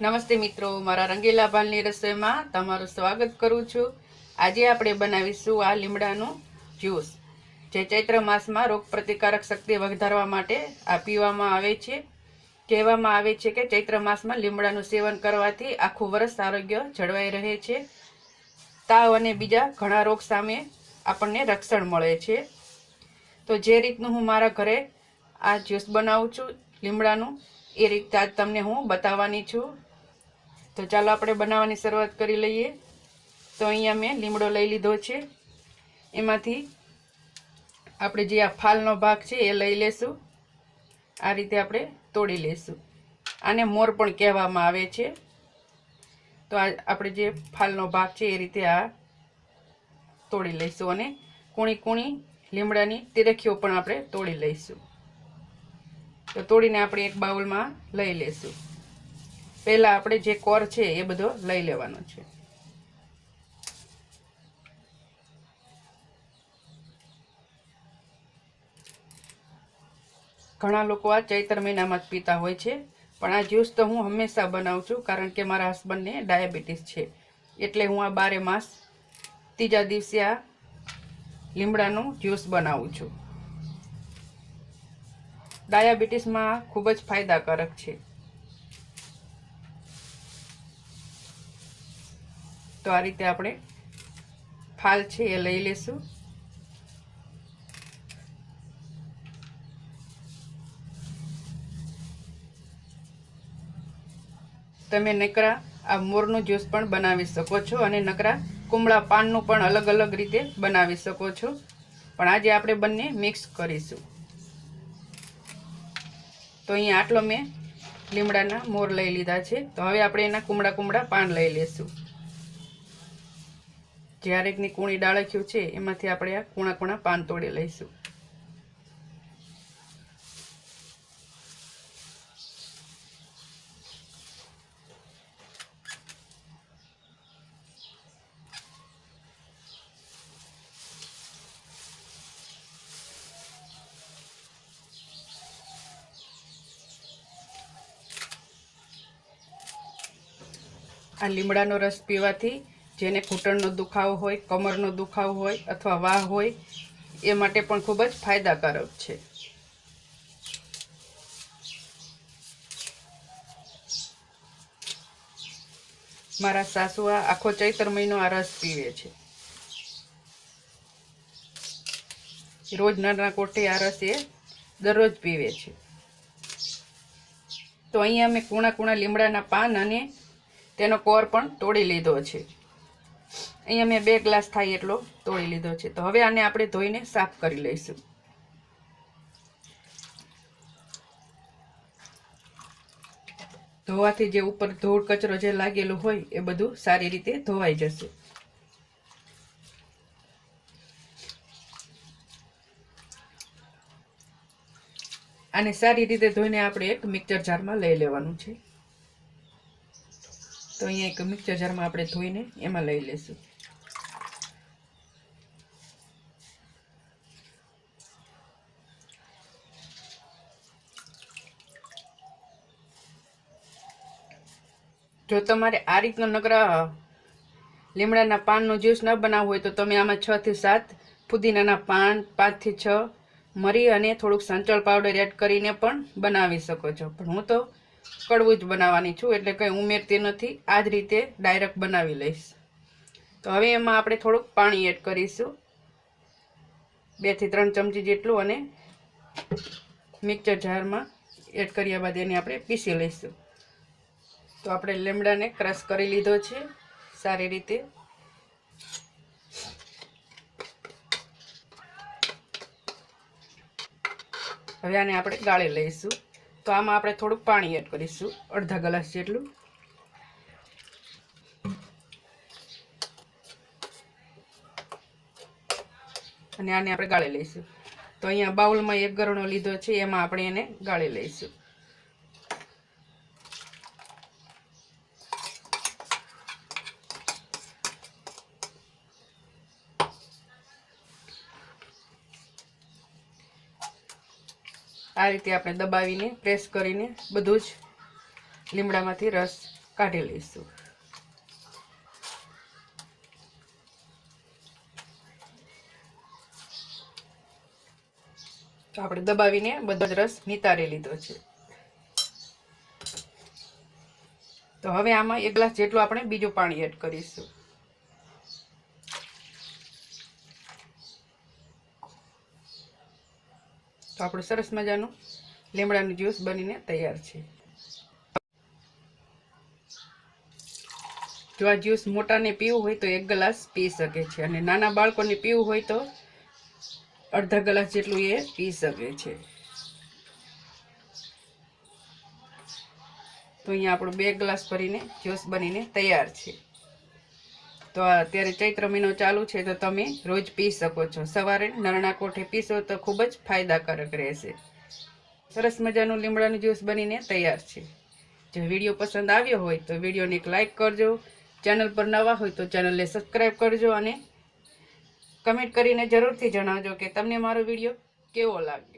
નમસ્તે મિત્રો, મારા રંગીલા ભાલની રસોઈમાં તમારું સ્વાગત કરું છું. આજે આપણે બનાવીશું આ લીમડાનું જ્યુસ. જે ચૈત્ર માસમાં રોગ પ્રતિકારક શક્તિ વધારવા માટે આ પીવામાં આવે છે. કહેવામાં આવે છે કે ચૈત્ર માસમાં લીમડાનું સેવન કરવાથી આખું વર્ષ આરોગ્ય જળવાઈ રહે છે. તાવ અને બીજા ઘણા રોગ સામે આપણને રક્ષણ મળે છે. તો જે રીતનું હું મારા ઘરે આ જ્યુસ બનાવું છું, લીમડાનું, એ રીતે આજ તમને હું બતાવવાની છું. તો ચાલો આપણે બનાવવાની શરૂઆત કરી લઈએ. તો અહીંયા મેં લીમડો લઈ લીધો છે. એમાંથી આપણે જે આ ફાલનો ભાગ છે એ લઈ લેશું. આ રીતે આપણે તોડી લેશું. આને મોર પણ કહેવામાં આવે છે. તો આ આપણે જે ફાલનો ભાગ છે એ રીતે આ તોડી લઈશું અને કૂણી કૂણી લીમડાની તિરખીઓ પણ આપણે તોડી લઈશું. તો તોડીને આપણે એક બાઉલમાં લઈ લેશું. પહેલાં આપણે જે કોર છે એ બધો લઈ લેવાનો છે. ઘણા લોકો આ ચૈત્ર મહિનામાં જ પીતા હોય છે, પણ આ જ્યુસ તો હું હંમેશા બનાવું છું, કારણ કે મારા હસબન્ડને ડાયાબિટીસ છે. એટલે હું આ બારે માસ ત્રીજા દિવસે આ લીમડાનું જ્યુસ બનાવું છું. ડાયાબિટીસમાં ખૂબ જ ફાયદાકારક છે. તો આ રીતે આપણે ફાલ છે એ લઈ લેશું. તમે નકરા આ મોરનું જ્યુસ પણ બનાવી શકો છો અને નકરા કુમળા પાનનું પણ અલગ અલગ રીતે બનાવી શકો છો. પણ આજે આપણે બંને મિક્સ કરીશું. તો અહીંયા આટલો મેં લીમડાના મોર લઈ લીધા છે. તો હવે આપણે એના કુમળા કુમળા પાન લઈ લેશું. જે હરેકની કૂણી ડાળખ્યું છે, એમાંથી આપણે આ કૂણા કૂણા પાન તોડી લઈશું. આ લીમડાનો રસ પીવાથી જેને ઘૂંટણનો દુખાવો હોય, કમરનો દુખાવો હોય અથવા વાહ હોય, એ માટે પણ ખૂબ જ ફાયદાકારક છે. મારા સાસુ આ આખો ચૈત્ર મહિનો આ રસ પીવે છે. રોજ નાના કોઠે આ રસ એ દરરોજ પીવે છે. તો અહીંયા મેં કૂણા કૂણા લીમડાના પાન અને તેનો કોર પણ તોડી લીધો છે. અહીંયા મેં બે ગ્લાસ થાય એટલો તોડી લીધો છે. તો હવે આને આપણે ધોઈને સાફ કરી લઈશું. ધોવાથી જે ઉપર ધૂળ, કચરો જે લાગેલો હોય એ બધું સારી રીતે ધોવાઈ જશે. આને સારી રીતે ધોઈને આપણે એક મિક્સર જારમાં લઈ લેવાનું છે. તો અહીંયા એક મિક્સર જારમાં આપણે ધોઈને એમાં લઈ લેશું જો તમારે આ રીતનો નકરા લીમડાના પાનનો જ્યુસ ન બનાવવો હોય તો તમે આમાં છ થી સાત ફુદીનાના પાન પાંચથી છ મરી અને થોડુંક સંચળ પાવડર એડ કરીને પણ બનાવી શકો છો. પણ હું તો કડવું જ બનાવવાની છું, એટલે કંઈ ઉમેરતી નથી. આ જ રીતે ડાયરેક્ટ બનાવી લઈશ. તો હવે એમાં આપણે થોડુંક પાણી એડ કરીશું. બેથી ત્રણ ચમચી જેટલું અને મિક્સર જારમાં એડ કર્યા બાદ એને આપણે પીસી લઈશું. તો આપણે લીમડાને ક્રશ કરી લીધો છે સારી રીતે. હવે આને આપણે ગાળી લઈશું. તો આમાં આપણે થોડુંક પાણી એડ કરીશું, અડધા ગ્લાસ જેટલું. અને આને આપણે ગાળી લઈશું. તો અહીંયા બાઉલમાં એક ગરણો લીધો છે, એમાં આપણે એને ગાળી લઈશું. આ રીતે આપણે દબાવીને પ્રેસ કરીને બધું જ લીમડામાંથી રસ કાઢી લઈશું. તો આપણે દબાવીને બધો જ રસ નિતારી લીધો છે. તો હવે આમાં એક ગ્લાસ જેટલું આપણે બીજું પાણી એડ કરીશું. તો આપણું સરસ મજાનું લીમડાનું જ્યુસ બનીને તૈયાર છે. જો આ જ્યુસ મોટાને પીવું હોય તો એક ગ્લાસ પી શકે છે અને નાના બાળકોને પીવું હોય તો અડધા ગ્લાસ જેટલું એ પી શકે છે. તો અહીંયા આપણું બે ગ્લાસ ભરીને જ્યુસ બનીને તૈયાર છે. તો અત્યારે ચૈત્ર મહિનો ચાલુ છે તો તમે રોજ પી શકો છો. સવારે નરણા કોઠે પીશો તો ખૂબ જ ફાયદાકારક રહેશે. સરસ મજાનું લીમડાનું જ્યુસ બનીને તૈયાર છે. જો વીડિયો પસંદ આવ્યો હોય તો વિડીયોને એક લાઇક કરજો. ચેનલ પર નવા હોય તો ચેનલને સબસ્ક્રાઈબ કરજો અને કમેન્ટ કરીને જરૂરથી જણાવજો કે તમને મારો વીડિયો કેવો લાગ્યો.